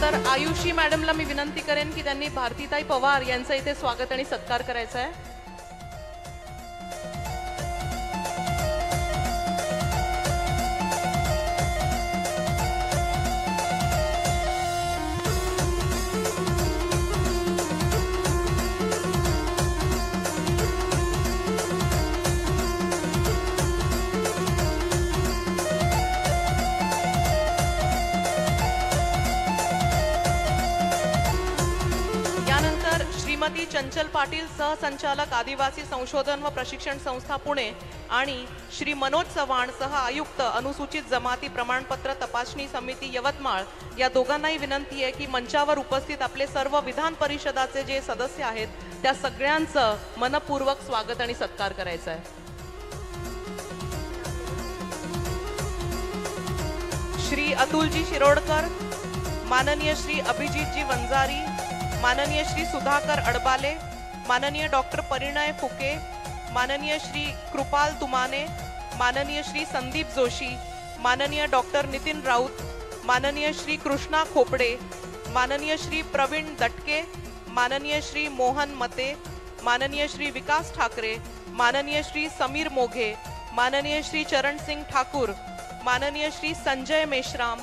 तर आयुषी मॅडमला मी विनंती करेन की त्यांनी भारतीताई पवार यांचं इथे स्वागत आणि सत्कार करायचा आहे. श्रीमती चंचल पाटील सहसंचालक आदिवासी संशोधन व प्रशिक्षण संस्था पुणे आणि श्री मनोज चव्हाण सह आयुक्त अनुसूचित जमाती प्रमाणपत्र तपासणी समिती यवतमाळ या दोघांनाही विनंती आहे की मंचावर उपस्थित आपले सर्व विधान परिषदाचे जे सदस्य आहेत त्या सगळ्यांचं मनपूर्वक स्वागत आणि सत्कार करायचा आहे. श्री अतुलजी शिरोडकर माननीय श्री अभिजितजी वंजारी माननीय श्री सुधाकर अडबाले माननीय डॉक्टर परिणय फुके माननीय श्री कृपाल तुमाने माननीय श्री संदीप जोशी माननीय डॉक्टर नितिन राऊत माननीय श्री कृष्णा खोपडे माननीय श्री प्रवीण दटके माननीय श्री मोहन मते माननीय श्री विकास ठाकरे माननीय श्री समीर मोघे माननीय श्री चरण सिंह ठाकूर माननीय श्री संजय मेश्राम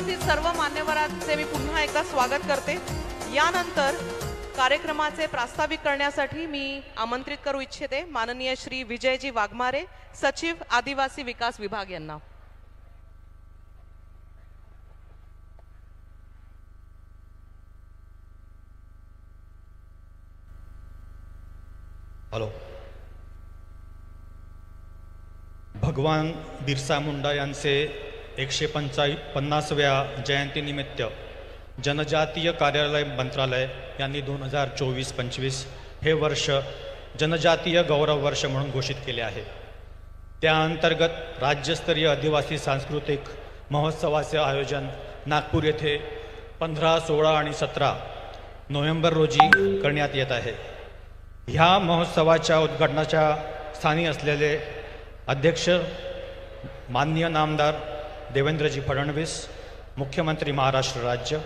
उपस्थित सर्व मान्यवरांचे मी पुन्हा एकदा स्वागत करते. यानंतर कार्यक्रमाचे प्रास्ताविक करण्यासाठी मी आमंत्रित करू इच्छिते. माननीय श्री विजयजी वाघमारे सचिव आदिवासी विकास विभाग यांना. हॅलो. भगवान बिरसा मुंडा यांचे एकशे पंचाळी पन्नासव्या जयंतीनिमित्त जनजातीय कार्यालय मंत्रालय यांनी दोन हजार चोवीस पंचवीस हे वर्ष जनजातीय गौरव वर्ष म्हणून घोषित केले आहे. त्या अंतर्गत राज्यस्तरीय आदिवासी सांस्कृतिक महोत्सवाचे आयोजन नागपूर येथे पंधरा सोळा आणि सतरा नोव्हेंबर रोजी करण्यात येत आहे. ह्या महोत्सवाच्या उद्घाटनाच्या स्थानी असलेले अध्यक्ष माननीय नामदार देवेंद्रजी फडणवीस मुख्यमंत्री महाराष्ट्र राज्य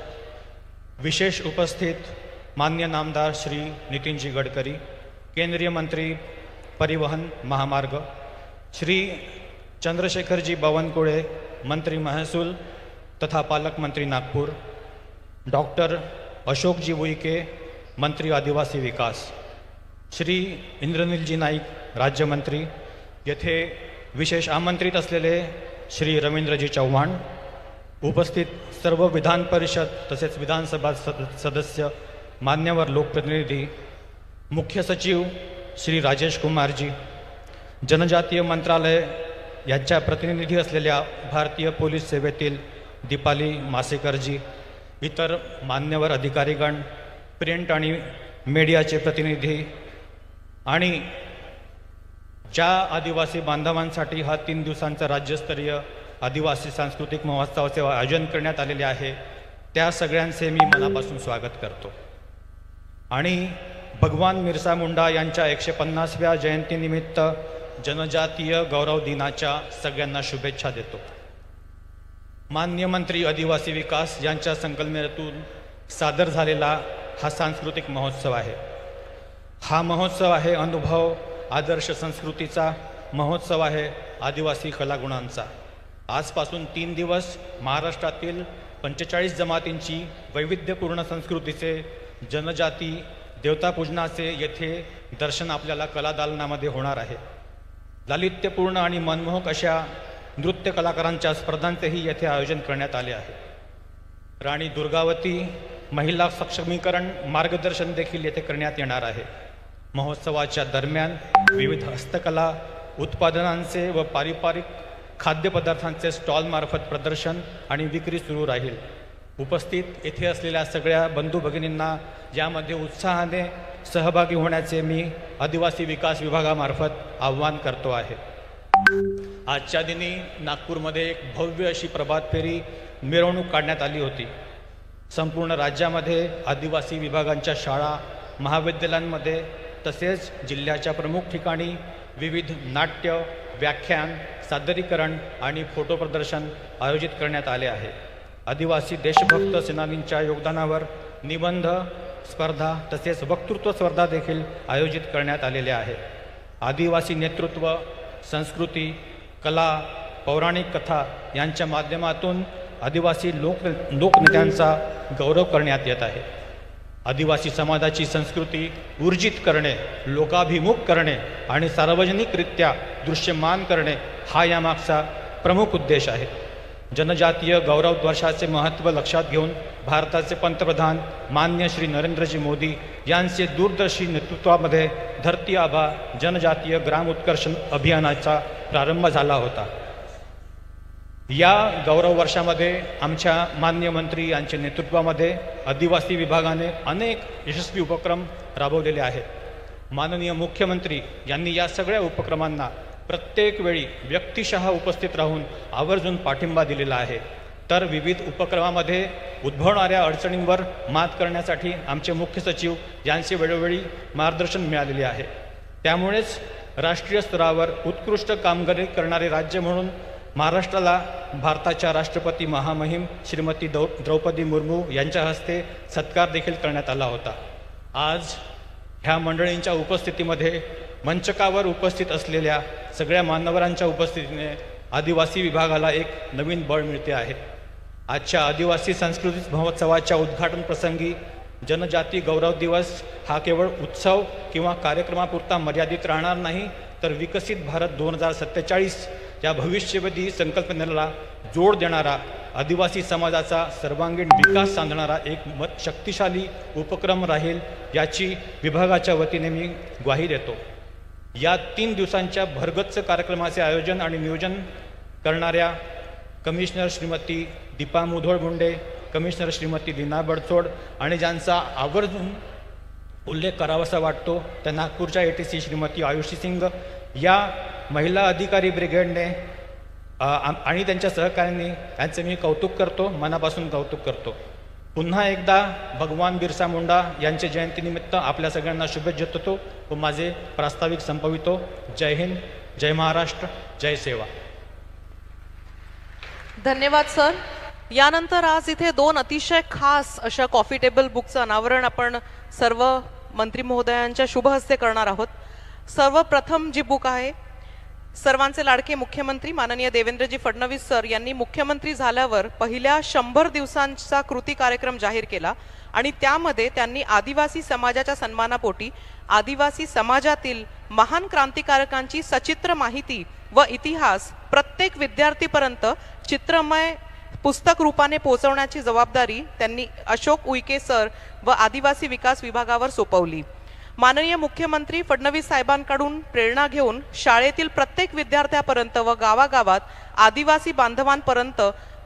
विशेष उपस्थित मान्य नामदार श्री नितीनजी गडकरी केंद्रीय मंत्री परिवहन महामार्ग श्री चंद्रशेखरजी बावनकुळे मंत्री महसूल तथा पालकमंत्री नागपूर डॉक्टर अशोकजी उईके मंत्री आदिवासी विकास श्री इंद्रनीलजी नाईक राज्यमंत्री येथे विशेष आमंत्रित असलेले श्री रवींद्रजी चव्हाण उपस्थित सर्व विधान परिषद तसेच विधानसभा सद सदस्य मान्यवर लोकप्रतिनिधी मुख्य सचिव श्री राजेश कुमारजी जनजातीय मंत्रालय यांच्या प्रतिनिधी असलेल्या भारतीय पोलीस सेवेतील दीपाली मासेकरजी इतर मान्यवर अधिकारीगण प्रिंट आणि मीडियाचे प्रतिनिधी आणि ज्या आदिवासी बांधवांसाठी हा तीन दिवसांचा राज्यस्तरीय आदिवासी सांस्कृतिक महोत्सवाचे आयोजन करण्यात आलेले आहे त्या सगळ्यांचे मी मनापासून स्वागत करतो. आणि भगवान मिरसा मुंडा यांच्या एकशे पन्नासव्या जयंतीनिमित्त जनजातीय गौरव दिनाच्या सगळ्यांना शुभेच्छा देतो. मान्य मंत्री आदिवासी विकास यांच्या संकल्पनेतून सादर झालेला हा सांस्कृतिक महोत्सव आहे. हा महोत्सव आहे अनुभव आदर्श संस्कृतीचा महोत्सव आहे आदिवासी कलागुणांचा. आजपासून तीन दिवस महाराष्ट्रातील पंचेचाळीस जमातींची वैविध्यपूर्ण संस्कृतीचे जनजाती देवतापूजनाचे येथे दर्शन आपल्याला कलादालनामध्ये होणार आहे. लालित्यपूर्ण आणि मनमोहक अशा नृत्य कलाकारांच्या स्पर्धांचेही येथे आयोजन करण्यात आले आहे. राणी दुर्गावती महिला सक्षमीकरण मार्गदर्शन देखील येथे करण्यात येणार आहे. महोत्सवाच्या दरम्यान विविध हस्तकला उत्पादनांचे व पारंपरिक खाद्यपदार्थांचे स्टॉलमार्फत प्रदर्शन आणि विक्री सुरू राहील. उपस्थित येथे असलेल्या सगळ्या बंधू भगिनींना यामध्ये उत्साहाने सहभागी होण्याचे मी आदिवासी विकास विभागामार्फत आव्हान करतो आहे. आजच्या दिनी नागपूरमध्ये एक भव्य अशी प्रभात फेरी मिरवणूक काढण्यात आली होती. संपूर्ण राज्यामध्ये आदिवासी विभागांच्या शाळा महाविद्यालयांमध्ये तसेच जिल्ह्याच्या प्रमुख ठिकाणी विविध नाट्य व्याख्यान सादरीकरण आणि फोटो प्रदर्शन आयोजित करण्यात आले आहे. आदिवासी देशभक्त सेनानींच्या योगदानावर निबंध स्पर्धा तसेच वक्तृत्व स्पर्धा देखील आयोजित करण्यात आलेल्या आहे. आदिवासी नेतृत्व संस्कृती कला पौराणिक कथा यांच्या माध्यमातून आदिवासी लोक लोकनेत्यांचा गौरव करण्यात येत आहे. आदिवासी समाजाची संस्कृती ऊर्जित करणे लोकाभिमुख करणे आणि सार्वजनिकरित्या दृश्यमान करणे हा यामागचा प्रमुख उद्देश आहे. जनजातीय गौरव वर्षाचे महत्त्व लक्षात घेऊन भारताचे पंतप्रधान मान्य श्री नरेंद्रजी मोदी यांचे दूरदर्शी नेतृत्वामध्ये धरती आभा जनजातीय ग्राम उत्कर्ष अभियानाचा प्रारंभ झाला होता. या गौरव वर्षामध्ये आमच्या मान्य मंत्री यांच्या नेतृत्वामध्ये आदिवासी विभागाने अनेक यशस्वी उपक्रम राबवलेले आहेत. माननीय मुख्यमंत्री यांनी या सगळ्या उपक्रमांना प्रत्येक वेळी व्यक्तिशः उपस्थित राहून आवर्जून पाठिंबा दिलेला आहे. तर विविध उपक्रमामध्ये उद्भवणाऱ्या अडचणींवर मात करण्यासाठी आमचे मुख्य सचिव यांचे वेळोवेळी मार्गदर्शन मिळालेले आहे. त्यामुळेच राष्ट्रीय स्तरावर उत्कृष्ट कामगिरी करणारे राज्य म्हणून महाराष्ट्राला भारताच्या राष्ट्रपती महामहिम श्रीमती द्रौ द्रौपदी मुर्मू यांच्या हस्ते सत्कार देखील करण्यात आला होता. आज ह्या मंडळींच्या उपस्थितीमध्ये मंचकावर उपस्थित असलेल्या सगळ्या मान्यवरांच्या उपस्थितीने आदिवासी विभागाला एक नवीन बळ मिळते आहे. आजच्या आदिवासी सांस्कृतिक महोत्सवाच्या उद्घाटन प्रसंगी जनजाती गौरव दिवस हा केवळ उत्सव किंवा कार्यक्रमापुरता मर्यादित राहणार नाही तर विकसित भारत दोन हजार सत्तेचाळीस या भविष्यवादी संकल्पनेला जोड देणारा आदिवासी समाजाचा सर्वांगीण विकास साधणारा एक मत शक्तिशाली उपक्रम राहील याची विभागाच्या वतीने मी ग्वाही देतो. या तीन दिवसांच्या भरगच्च कार्यक्रमाचे आयोजन आणि नियोजन करणाऱ्या कमिशनर श्रीमती दीपा मुधोळ मुंडे कमिशनर श्रीमती लीना बडचोड आणि ज्यांचा आवर्जून उल्लेख करावासा वाटतो त्या नागपूरच्या A T C Shrimati Ayushi Singh. या महिला अधिकारी ब्रिगेडने आणि त्यांच्या सहकाऱ्यांनी यांचे मी कौतुक करतो मनापासून कौतुक करतो. पुन्हा एकदा भगवान बिरसा मुंडा यांच्या जयंतीनिमित्त आपल्या सगळ्यांना शुभेच्छा देतो व माझे प्रास्ताविक संपवितो. जय हिंद जय महाराष्ट्र जय सेवा. धन्यवाद सर. यानंतर आज इथे दोन अतिशय खास अशा कॉफी टेबल बुकचं अनावरण आपण सर्व मंत्री महोदयांच्या शुभ हस्ते करणार आहोत. सर्वप्रथम जी बुक आहे सर्वांचे लाडके मुख्यमंत्री माननीय देवेंद्रजी फडणवीस सर यांनी मुख्यमंत्री झाल्यावर पहिल्या शंभर दिवसांचा कृती कार्यक्रम जाहीर केला आणि त्यामध्ये त्यांनी आदिवासी समाजाच्या सन्मानापोटी आदिवासी समाजातील महान क्रांतिकारकांची सचित्र माहिती व इतिहास प्रत्येक विद्यार्थीपर्यंत चित्रमय पुस्तक रूपाने पोहोचवण्याची जबाबदारी त्यांनी अशोक उईके सर व आदिवासी विकास विभागावर सोपवली. माननीय मुख्यमंत्री फडणवीस साहेबांकडून प्रेरणा घेऊन शाळेतील प्रत्येक विद्यार्थ्यापर्यंत व गावागावात आदिवासी बांधवांपर्यंत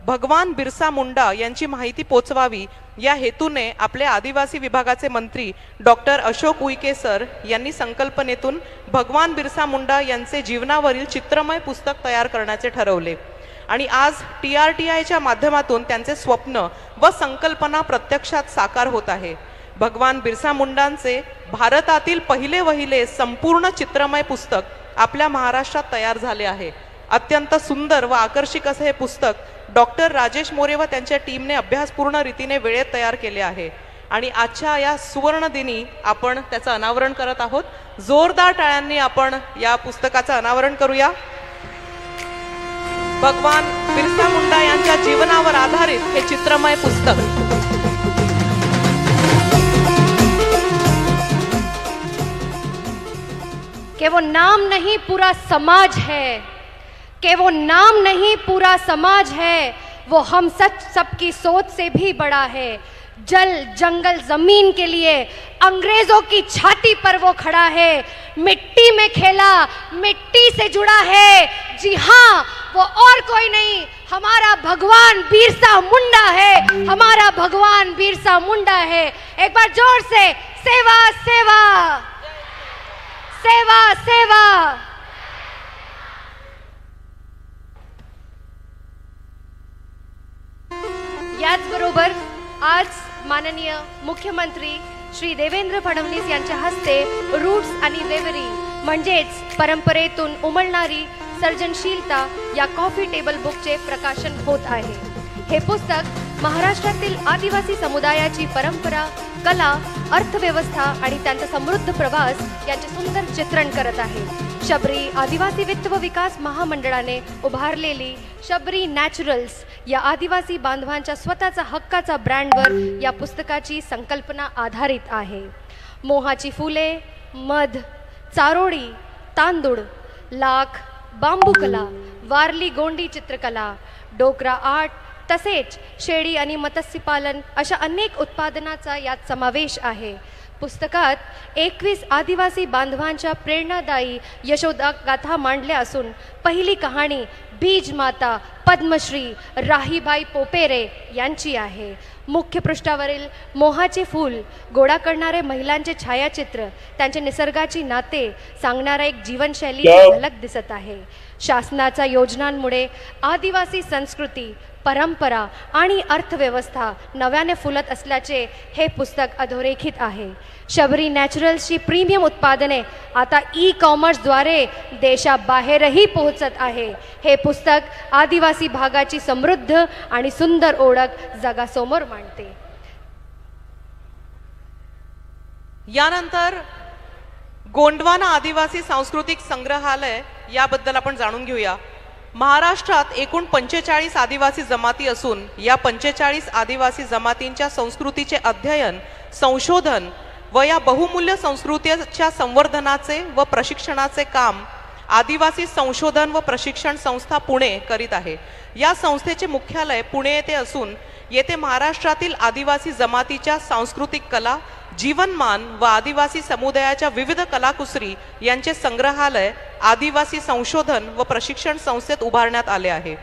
भगवान बिरसा मुंडा यांची माहिती पोचवावी या हेतूने आपले आदिवासी विभागाचे मंत्री डॉक्टर अशोक उईके सर यांनी संकल्पनेतून भगवान बिरसा मुंडा यांचे जीवनावरील चित्रमय पुस्तक तयार करण्याचे ठरवले. आणि आज टी आर टी आयच्या माध्यमातून त्यांचे स्वप्न व संकल्पना प्रत्यक्षात साकार होत आहे. भगवान बिरसा मुंडांचे भारतातील पहिले वहिले संपूर्ण चित्रमय पुस्तक आपल्या महाराष्ट्रात तयार झाले आहे. अत्यंत सुंदर व आकर्षक असे हे पुस्तक डॉक्टर राजेश मोरे व त्यांच्या टीमने अभ्यासपूर्ण रीतीने वेळेत तयार केले आहे. आणि आजच्या या सुवर्णदिनी आपण त्याचं अनावरण करत आहोत. जोरदार टाळ्यांनी आपण या पुस्तकाचं अनावरण करूया. भगवान बिरसा मुंडा यांच्या जीवनावर आधारित हे चित्रमय पुस्तक. कि वो नाम नहीं पूरा समाज है, कि वो नाम नहीं पूरा समाज है, वो हम सच सबकी सोच से भी बड़ा है। जल, जंगल, ज़मीन के लिए अंग्रेज़ों की छाती पर वो खड़ा है। मिट्टी में खेला, मिट्टी से जुड़ा है। जी हाँ वो और कोई नहीं, हमारा भगवान बिरसा मुंडा है। हमारा भगवान बिरसा मुंडा है। एक बार ज़ोर से, सेवा सेवा। सेवा सेवा. याचबरोबर आज माननीय मुख्यमंत्री श्री देवेंद्र फडणवीस यांच्या हस्ते रूट्स आणि वेवरी म्हणजेच परंपरेतून उमलणारी सर्जनशीलता या कॉफी टेबल बुकचे प्रकाशन होत आहे. हे पुस्तक महाराष्ट्रातील आदिवासी समुदायाची परंपरा कला अर्थव्यवस्था आणि त्यांचा समृद्ध प्रवास यांचे सुंदर चित्रण करत आहे. शबरी आदिवासी वित्त व विकास महामंडळाने उभारलेली शबरी नॅचरल्स या आदिवासी बांधवांच्या स्वतःचा हक्काचा ब्रँडवर या पुस्तकाची संकल्पना आधारित आहे. मोहाची फुले मध चारोळी तांदूळ लाख बांबू कला वारली गोंडी चित्रकला डोकरा आर्ट तसेच शेळी आणि मत्स्यपालन अशा अनेक उत्पादनाचा यात समावेश आहे. पुस्तकात एकवीस आदिवासी बांधवांच्या प्रेरणादायी यशोदा गाथा मांडल्या असून पहिली कहाणी बीज माता पद्मश्री राहीबाई पोपेरे यांची आहे. मुख्य पृष्ठावरील मोहाचे फूल गोळा करणारे महिलांचे छायाचित्र त्यांचे निसर्गाची नाते सांगणारा एक जीवनशैली झलक दिसत आहे. शासनाच्या योजनांमुळे आदिवासी संस्कृती परंपरा आणि अर्थव्यवस्था नव्याने फुलत असल्याचे हे पुस्तक अधोरेखित आहे. शबरी नॅचरल्सची प्रीमियम उत्पादने आता ई कॉमर्सद्वारे देशाबाहेरही पोहोचत आहे. हे पुस्तक आदिवासी भागाची समृद्ध आणि सुंदर ओळख जगासमोर मांडते. यानंतर गोंडवाना आदिवासी सांस्कृतिक संग्रहालय याबद्दल आपण जाणून घेऊया. महाराष्ट्रात एकूण पंचेचाळीस आदिवासी जमाती असून या पंचेचाळीस आदिवासी जमातींच्या संस्कृतीचे अध्ययन संशोधन व या बहुमूल्य संस्कृतीच्या संवर्धनाचे व प्रशिक्षणाचे काम आदिवासी संशोधन व प्रशिक्षण संस्था पुणे करीत आहे. या संस्थेचे मुख्यालय पुणे येथे असून येथे महाराष्ट्रातील आदिवासी जमातीच्या सांस्कृतिक कला जीवनमान व आदिवासी समुदायाच्या विविध कलाकुसरी यांचे संग्रहालय आदिवासी संशोधन व प्रशिक्षण संस्थेत उभारण्यात आले आहे.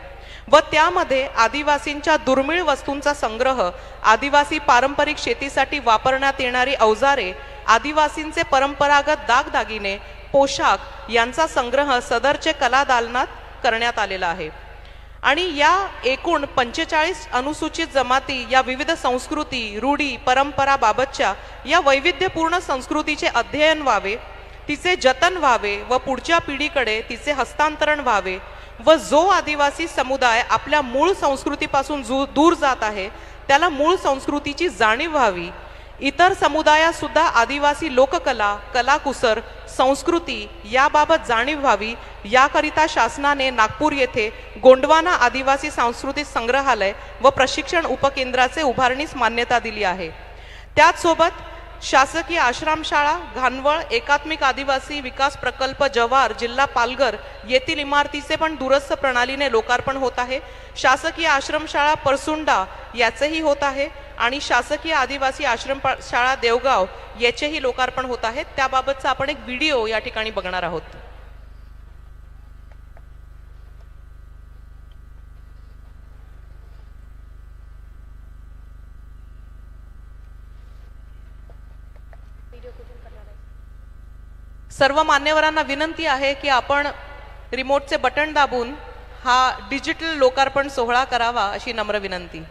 व त्यामध्ये आदिवासींच्या दुर्मिळ वस्तूंचा संग्रह आदिवासी पारंपरिक शेतीसाठी वापरण्यात येणारी अवजारे आदिवासींचे परंपरागत दागदागिने पोशाख यांचा संग्रह सदरचे कला दालनात करण्यात आलेला आहे. आणि या एकूण पंचेचाळीस अनुसूचित जमाती या विविध संस्कृती रूढी परंपराबाबतच्या या वैविध्यपूर्ण संस्कृतीचे अध्ययन व्हावे तिचे जतन व्हावे व पुढच्या पिढीकडे तिचे हस्तांतरण व्हावे व जो आदिवासी समुदाय आपल्या मूळ संस्कृतीपासून जू दूर जात आहे त्याला मूळ संस्कृतीची जाणीव व्हावी. इतर समुदायात सुद्धा आदिवासी लोककला कलाकुसर संस्कृती याबाबत जाणीव व्हावी याकरिता शासनाने नागपूर येथे गोंडवाना आदिवासी सांस्कृतिक संग्रहालय व प्रशिक्षण उपकेंद्राचे उभारणीस मान्यता दिली आहे. त्याचसोबत शासकीय आश्रमशाळा घानवळ एकात्मिक आदिवासी विकास प्रकल्प जव्हार जिल्हा पालघर येथील इमारतीचे पण दूरस्थ प्रणालीने लोकार्पण होत आहे. शासकीय आश्रमशाळा परसुंडा याचेही होत आहे आणि शासकीय आदिवासी आश्रम शाळा देवगाव याचेही लोकार्पण होत आहे त्याबाबतचा आपण एक व्हिडिओ या ठिकाणी बघणार आहोत. सर्व मान्यवरांना विनंती आहे की आपण रिमोटचे बटन दाबून हा डिजिटल लोकार्पण सोहळा करावा अशी नम्र विनंती.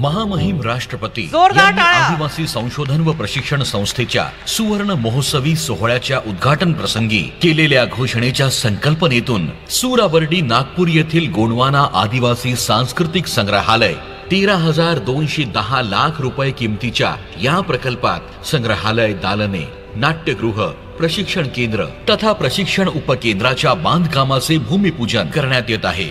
महामहिम राष्ट्रपती यांनी. आदिवासी संशोधन व प्रशिक्षण संस्थेच्या सुवर्ण महोत्सवी सोहळ्याच्या उद्घाटन प्रसंगी केलेल्या घोषणेच्या संकल्पनेतून सुराबर्डी नागपूर येथील गोंडवाना आदिवासी सांस्कृतिक संग्रहालय तेरा हजार दोनशे दहा लाख रुपये किमतीच्या या प्रकल्पात संग्रहालय दालने नाट्यगृह प्रशिक्षण केंद्र तथा प्रशिक्षण उपकेंद्राच्या बांधकामाचे भूमिपूजन करण्यात येत आहे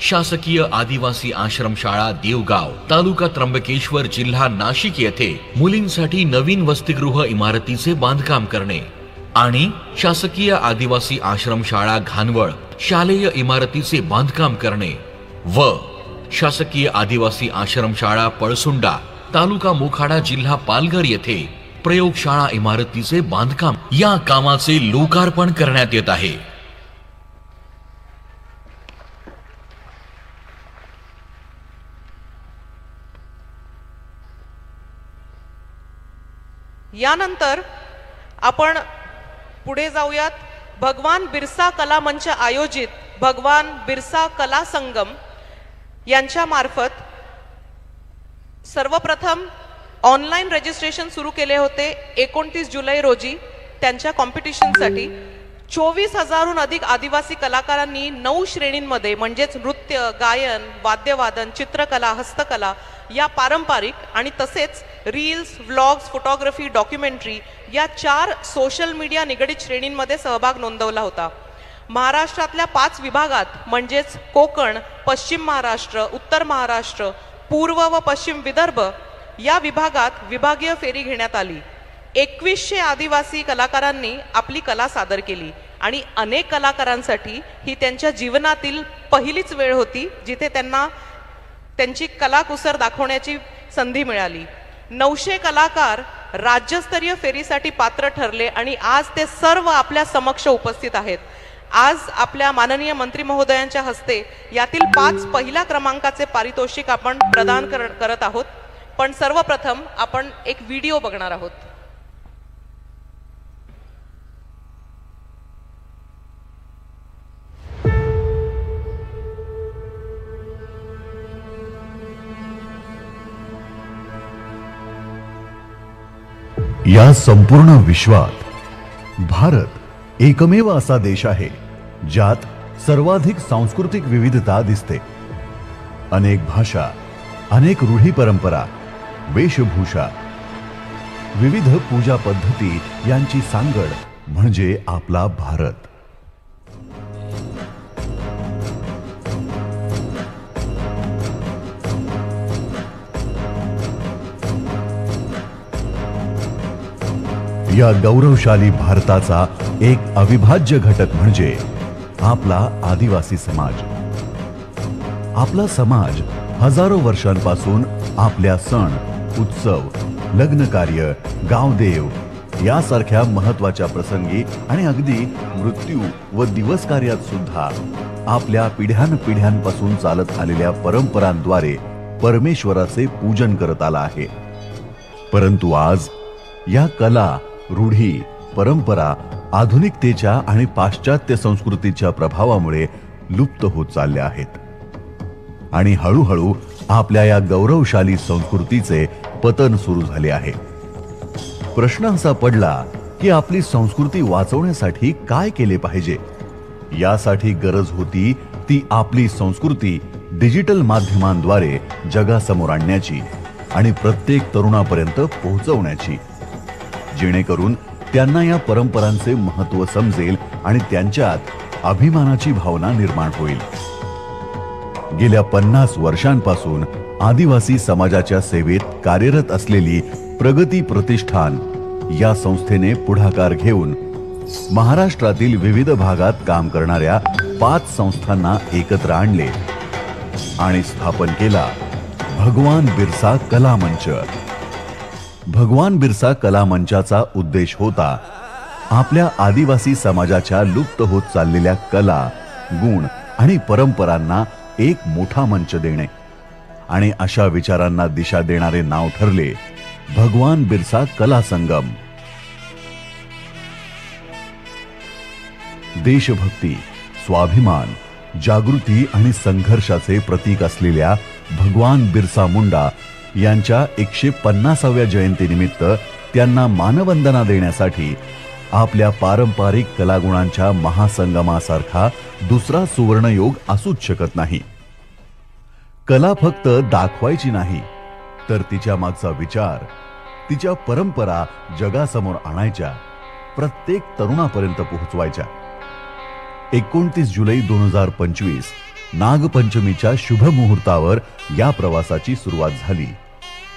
शासकीय आदिवासी आश्रमशाळा देवगाव तालुका त्र्यंबकेश्वर जिल्हा नाशिक येथे मुलींसाठी नवीन वसतिगृह इमारतीचे बांधकाम करणे आणि शासकीय आदिवासी आश्रमशाळा घानवळ शालेय इमारतीचे बांधकाम करणे व शासकीय आदिवासी आश्रमशाळा पळसुंडा तालुका मोखाडा जिल्हा पालघर येथे प्रयोगशाळा इमारतीचे बांधकाम या कामाचे लोकार्पण करण्यात येत आहे. यानंतर आपण पुढे जाऊयात. भगवान बिरसा कला मंच आयोजित भगवान बिरसा कला संगम यांच्या मार्फत सर्वप्रथम ऑनलाईन रजिस्ट्रेशन सुरू केले होते एकोणतीस जुलै रोजी त्यांच्या कॉम्पिटिशनसाठी. चोवीस हजारहून अधिक आदिवासी कलाकारांनी नऊ श्रेणींमध्ये म्हणजेच नृत्य गायन वाद्यवादन चित्रकला हस्तकला या पारंपरिक आणि तसेच रील्स व्लॉग्स फोटोग्राफी डॉक्युमेंटरी या चार सोशल मीडिया निगडित श्रेणींमध्ये सहभाग नोंदवला होता. महाराष्ट्रातल्या पाच विभागात म्हणजेच कोकण पश्चिम महाराष्ट्र उत्तर महाराष्ट्र पूर्व व पश्चिम विदर्भ या विभागात विभागीय फेरी घेण्यात आली. एकवीसशे आदिवासी कलाकारांनी आपली कला सादर केली आणि अनेक कलाकारांसाठी ही त्यांच्या जीवनातील पहिलीच वेळ होती जिथे त्यांना त्यांची कलाकुसर दाखवण्याची संधी मिळाली. नऊशे कलाकार राज्यस्तरीय फेरीसाठी पात्र ठरले आणि आज ते सर्व आपल्या समक्ष उपस्थित आहेत. आज आपल्या माननीय मंत्री महोदयांच्या हस्ते यातील पाच पहिल्या क्रमांकाचे पारितोषिक आपण प्रदान कर करत आहोत. पण सर्वप्रथम आपण एक व्हिडिओ बघणार आहोत. या संपूर्ण विश्वात भारत एकमेव असा देश आहे ज्यात सर्वाधिक सांस्कृतिक विविधता दिसते. अनेक भाषा अनेक रूढी परंपरा वेशभूषा विविध पूजा पद्धती यांची सांगड म्हणजे आपला भारत. या गौरवशाली भारताचा एक अविभाज्य घटक म्हणजे आपला आदिवासी समाज. आपला समाज हजारो वर्षांपासून आपल्या सण उत्सव लग्न कार्य गावदेव यासारख्या महत्त्वाच्या प्रसंगी आणि अगदी मृत्यू व दिवस कार्यात सुद्धा आपल्या पिढ्यान पिढ्यांपासून चालत आलेल्या परंपरांद्वारे परमेश्वराचे पूजन करत आला आहे. परंतु आज या कला रूढी परंपरा आधुनिकतेच्या आणि पाश्चात्य संस्कृतीच्या प्रभावामुळे लुप्त होत चालल्या आहेत. आणि हळूहळू आपल्या या गौरवशाली संस्कृतीचे पतन सुरू झाले आहे. प्रश्न असा पडला की आपली संस्कृती वाचवण्यासाठी काय केले पाहिजे? यासाठी गरज होती ती आपली संस्कृती डिजिटल माध्यमांद्वारे जगासमोर आणण्याची आणि प्रत्येक तरुणापर्यंत पोहोचवण्याची. जेणेकरून त्यांना या परंपरांचे महत्त्व समजेल आणि त्यांच्यात अभिमानाची भावना निर्माण होईल. गेल्या पन्नास वर्षांपासून आदिवासी समाजाच्या सेवेत कार्यरत असलेली प्रगती प्रतिष्ठान या संस्थेने पुढाकार घेऊन महाराष्ट्रातील विविध भागात काम करणाऱ्या पाच संस्थांना एकत्र आणले आणि स्थापन केला भगवान बिरसा कला मंच. भगवान बिरसा कला मंचाचा उद्देश होता आपल्या आदिवासी समाजाच्या लुप्त होत चाललेल्या कला गुण आणि परंपरांना एक मोठा मंच देणे. आणि अशा विचारांना दिशा देणारे नाव ठरले भगवान बिरसा कला संगम. देशभक्ती स्वाभिमान जागृती आणि संघर्षाचे प्रतीक असलेल्या भगवान बिरसा मुंडा यांच्या एकशे पन्नासाव्या जयंतीनिमित्त त्यांना मानवंदना देण्यासाठी आपल्या पारंपरिक कलागुणांच्या महासंगमासारखा दुसरा सुवर्णयोग असूच शकत नाही. कला फक्त दाखवायची नाही तर तिच्या मागचा विचार तिच्या परंपरा जगासमोर आणायच्या प्रत्येक तरुणापर्यंत पोहोचवायच्या. एकोणतीस जुलै दोन हजार पंचवीस नागपंचमीच्या शुभ मुहूर्तावर या प्रवासाची सुरुवात झाली.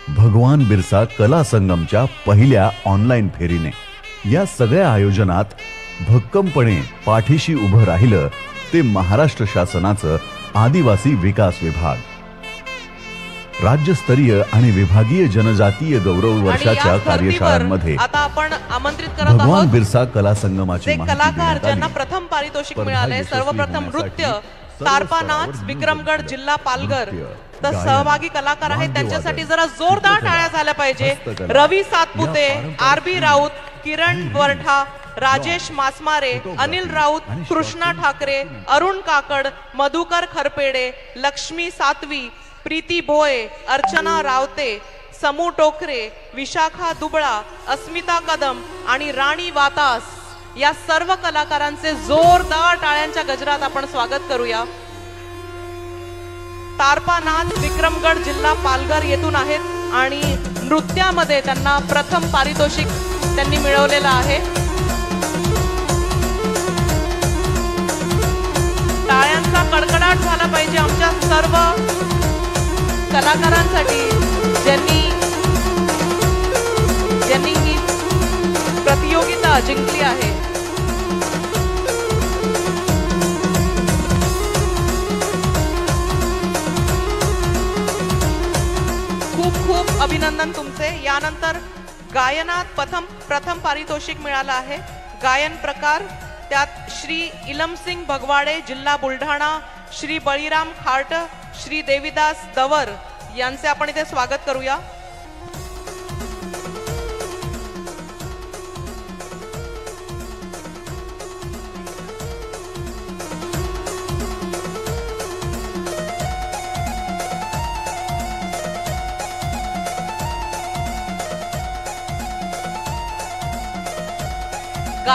भगवान बिरसा कला संगमच्या पहिल्या ऑनलाईन फेरीने या सगळ्या आयोजनात भक्कमपणे पाठीशी उभं राहिलं ते महाराष्ट्र शासनाचं आदिवासी विकास विभाग राज्यस्तरीय आणि विभागीय जनजातीय गौरव वर्षाच्या कार्यशाळांमध्ये आता आपण आमंत्रित करत भगवान बिरसा कला संगमाची कलाकार ज्यांना. प्रथम पारितोषिक मिळाले सर्वप्रथम नृत्य तारपा स्तरावर नाच विक्रमगड जिल्हा पालघर. तर सहभागी कलाकार आहेत त्यांच्यासाठी जरा जोरदार टाळ्या झाल्या पाहिजे. रवी सातपुते आर बी राऊत किरण वरठा राजेश मासमारे अनिल राऊत कृष्णा ठाकरे अरुण काकड मधुकर खरपेडे लक्ष्मी सातवी प्रीती भोये अर्चना रावते समू टोकरे विशाखा दुबळा अस्मिता कदम आणि राणी वातास. या सर्व कलाकारांचे जोरदार टाळ्यांच्या गजरात आपण स्वागत करूया. तारपा नाच विक्रमगड जिल्हा पालघर येथून आहेत आणि नृत्यामध्ये त्यांना प्रथम पारितोषिक त्यांनी मिळवलेलं आहे. टाळ्यांचा कडकडाट झाला पाहिजे आमच्या सर्व कलाकारांसाठी ज्यांनी ज्यांनी ही प्रतियोगिता जिंकली आहे. खूप अभिनंदन तुमचे. यानंतर गायनात प्रथम प्रथम पारितोषिक मिळालं आहे. गायन प्रकार त्यात श्री इलमसिंग भगवाडे जिल्हा बुलढाणा श्री बळीराम खार्ट श्री देविदास दवर यांचे आपण इथे स्वागत करूया.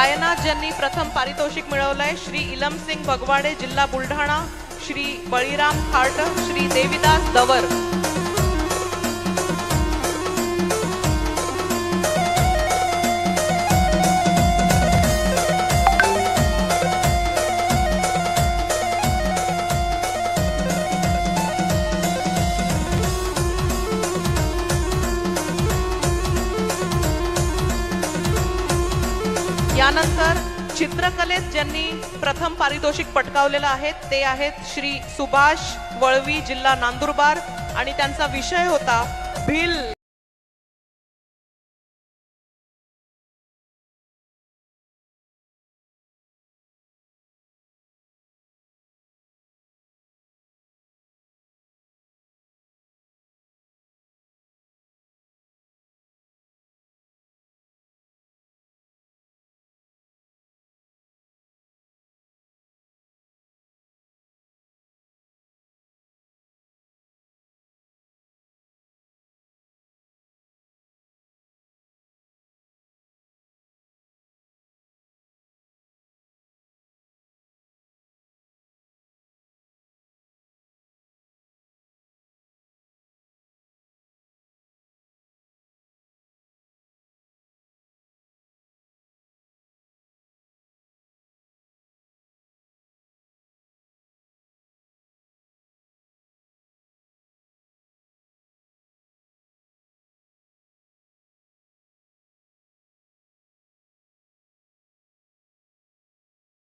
गायनात ज्यांनी प्रथम पारितोषिक मिळवलंय श्री इलमसिंग बगवाडे जिल्हा बुलढाणा श्री बळीराम खाट श्री देविदास दवर. त्यानंतर चित्रकलेत ज्यांनी प्रथम पारितोषिक पटकावलेलं आहे ते आहेत श्री सुभाष वळवी जिल्हा नांदुरबार आणि त्यांचा विषय होता भिल.